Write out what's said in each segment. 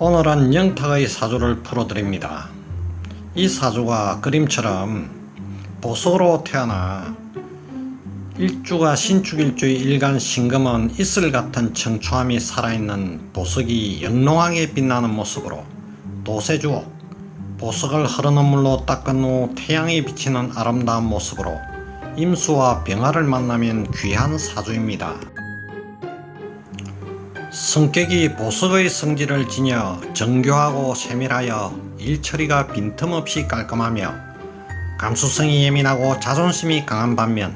오늘은 영탁의 사주를 풀어드립니다. 이 사주가 그림처럼 보석으로 태어나 일주가 신축일주의 일간 신금은 이슬 같은 청초함이 살아있는 보석이 영롱하게 빛나는 모습으로 도세주옥, 보석을 흐르는 물로 닦은 후 태양이 비치는 아름다운 모습으로 임수와 병화를 만나면 귀한 사주입니다. 성격이 보석의 성질을 지녀 정교하고 세밀하여 일처리가 빈틈없이 깔끔하며 감수성이 예민하고 자존심이 강한 반면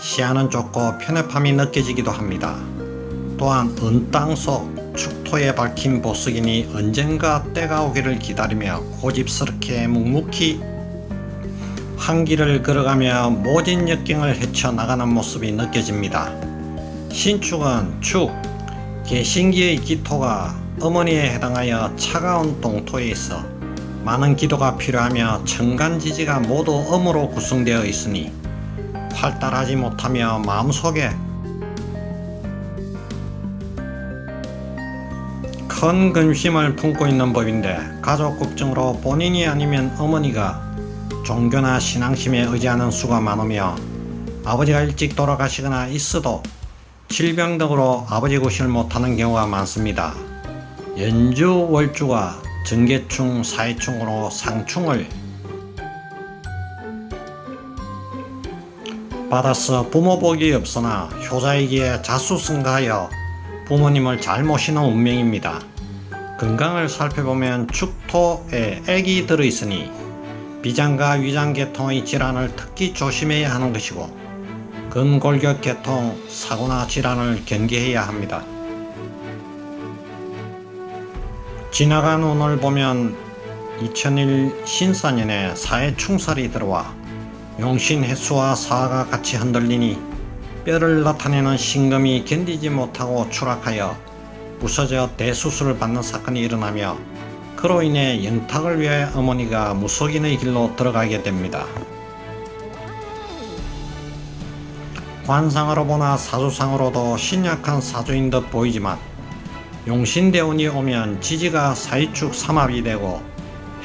시야는 좁고 편협함이 느껴지기도 합니다. 또한 은땅 속 축토에 밝힌 보석이니 언젠가 때가 오기를 기다리며 고집스럽게 묵묵히 한 길을 걸어가며 모진 역경을 헤쳐나가는 모습이 느껴집니다. 신축은 축, 개신기의 기토가 어머니에 해당하여 차가운 동토에 있어 많은 기도가 필요하며 천간지지가 모두 엄으로 구성되어 있으니 활달하지 못하며 마음속에 큰 근심을 품고 있는 법인데 가족 걱정으로 본인이 아니면 어머니가 종교나 신앙심에 의지하는 수가 많으며 아버지가 일찍 돌아가시거나 있어도 질병 등으로 아버지 구실을 못하는 경우가 많습니다. 연주 월주가 정계충, 사회충으로 상충을 받아서 부모 복이 없으나 효자이기에 자수성가하여 부모님을 잘 모시는 운명입니다. 건강을 살펴보면 축토에 액이 들어있으니 비장과 위장계통의 질환을 특히 조심해야 하는 것이고 근골격 계통, 사고나 질환을 경계해야 합니다. 지나간 운을 보면 2001 신사년에 사해 충살이 들어와 용신 해수와 사가 같이 흔들리니 뼈를 나타내는 신금이 견디지 못하고 추락하여 부서져 대수술을 받는 사건이 일어나며 그로 인해 영탁을 위해 어머니가 무속인의 길로 들어가게 됩니다. 관상으로 보나 사주상으로도 신약한 사주인 듯 보이지만 용신대운이 오면 지지가 사이축 삼합이 되고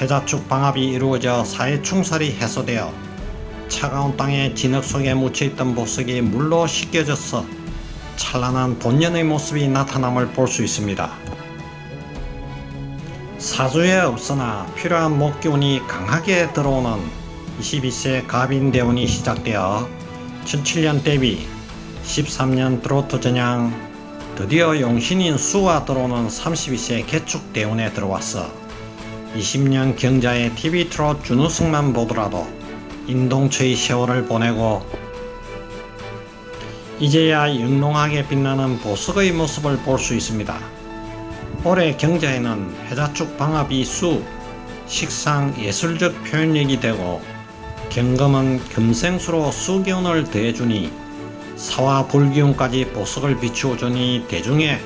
해자축 방합이 이루어져 사해충살이 해소되어 차가운 땅에 진흙 속에 묻혀있던 보석이 물로 씻겨져서 찬란한 본연의 모습이 나타남을 볼 수 있습니다. 사주에 없으나 필요한 목기운이 강하게 들어오는 22세 갑인대운이 시작되어 17년 대비 13년 드로트 전향 드디어 용신인 수가 들어오는 32세 개축 대운에 들어왔어 20년 경자의 TV 트롯 준우승만 보더라도 인동초의 세월을 보내고 이제야 영롱하게 빛나는 보석의 모습을 볼 수 있습니다. 올해 경자에는 해자축 방합이 수, 식상 예술적 표현력이 되고 경금은 금생수로 수기운을 더해주니 사와 불기운까지 보석을 비추어주니 대중에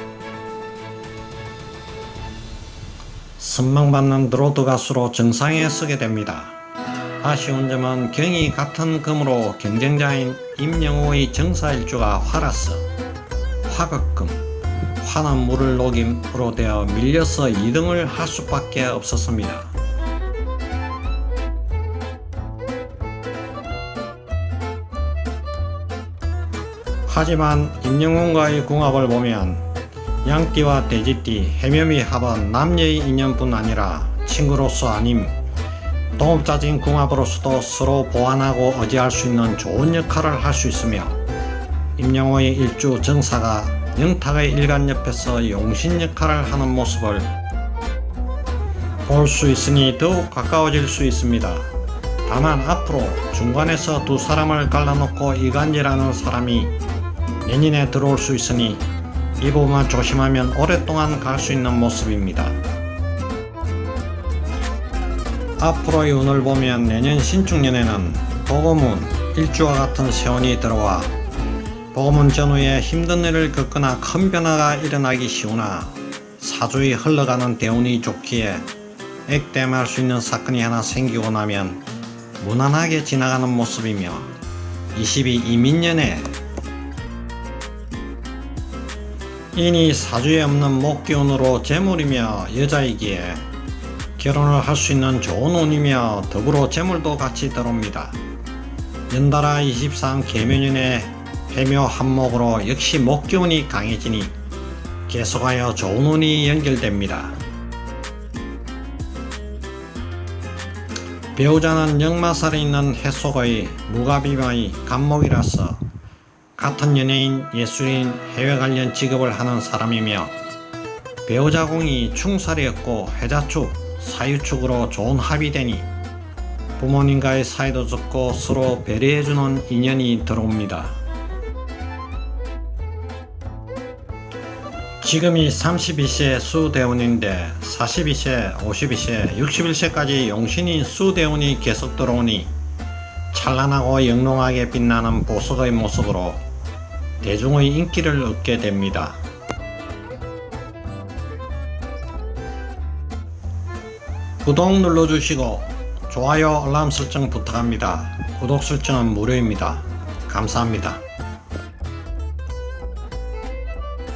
선망받는 드로드 가수로 정상에 서게 됩니다. 아쉬운 점은 경이 같은 금으로 경쟁자인 임영호의 정사일주가 화라서 화극금, 화는 물을 녹임으로 되어 밀려서 2등을 할 수밖에 없었습니다. 하지만 임영웅과의 궁합을 보면 양띠와 돼지띠, 해묘미 합은 남녀의 인연뿐 아니라 친구로서 아님 동업자진 궁합으로서도 서로 보완하고 의지할 수 있는 좋은 역할을 할 수 있으며 임영호의 일주 정사가 영탁의 일간 옆에서 용신 역할을 하는 모습을 볼 수 있으니 더욱 가까워질 수 있습니다. 다만 앞으로 중간에서 두 사람을 갈라놓고 이간질하는 사람이 내년에 들어올 수 있으니 이 부분만 조심하면 오랫동안 갈 수 있는 모습입니다. 앞으로의 운을 보면 내년 신축년에는 보금운 일주와 같은 세운이 들어와 보금운 전후에 힘든 일을 겪거나 큰 변화가 일어나기 쉬우나 사주에 흘러가는 대운이 좋기에 액땜할 수 있는 사건이 하나 생기고 나면 무난하게 지나가는 모습이며 22 이민년에 인이 사주에 없는 목기운으로 재물이며 여자이기에 결혼을 할 수 있는 좋은 운이며 더불어 재물도 같이 들어옵니다. 연달아 23 계면년의 해묘 한목으로 역시 목기운이 강해지니 계속하여 좋은 운이 연결됩니다. 배우자는 역마살에 있는 해속의 무가비마의 간목이라서 같은 연예인, 예술인, 해외 관련 직업을 하는 사람이며 배우자 공이 충살이었고 해자축, 사유축으로 좋은 합이 되니 부모님과의 사이도 좋고 서로 배려해주는 인연이 들어옵니다. 지금이 32세 수대운인데 42세, 52세, 61세까지 용신인 수대운이 계속 들어오니 찬란하고 영롱하게 빛나는 보석의 모습으로 대중의 인기를 얻게 됩니다. 구독 눌러주시고 좋아요 알람 설정 부탁합니다. 구독 설정은 무료입니다. 감사합니다.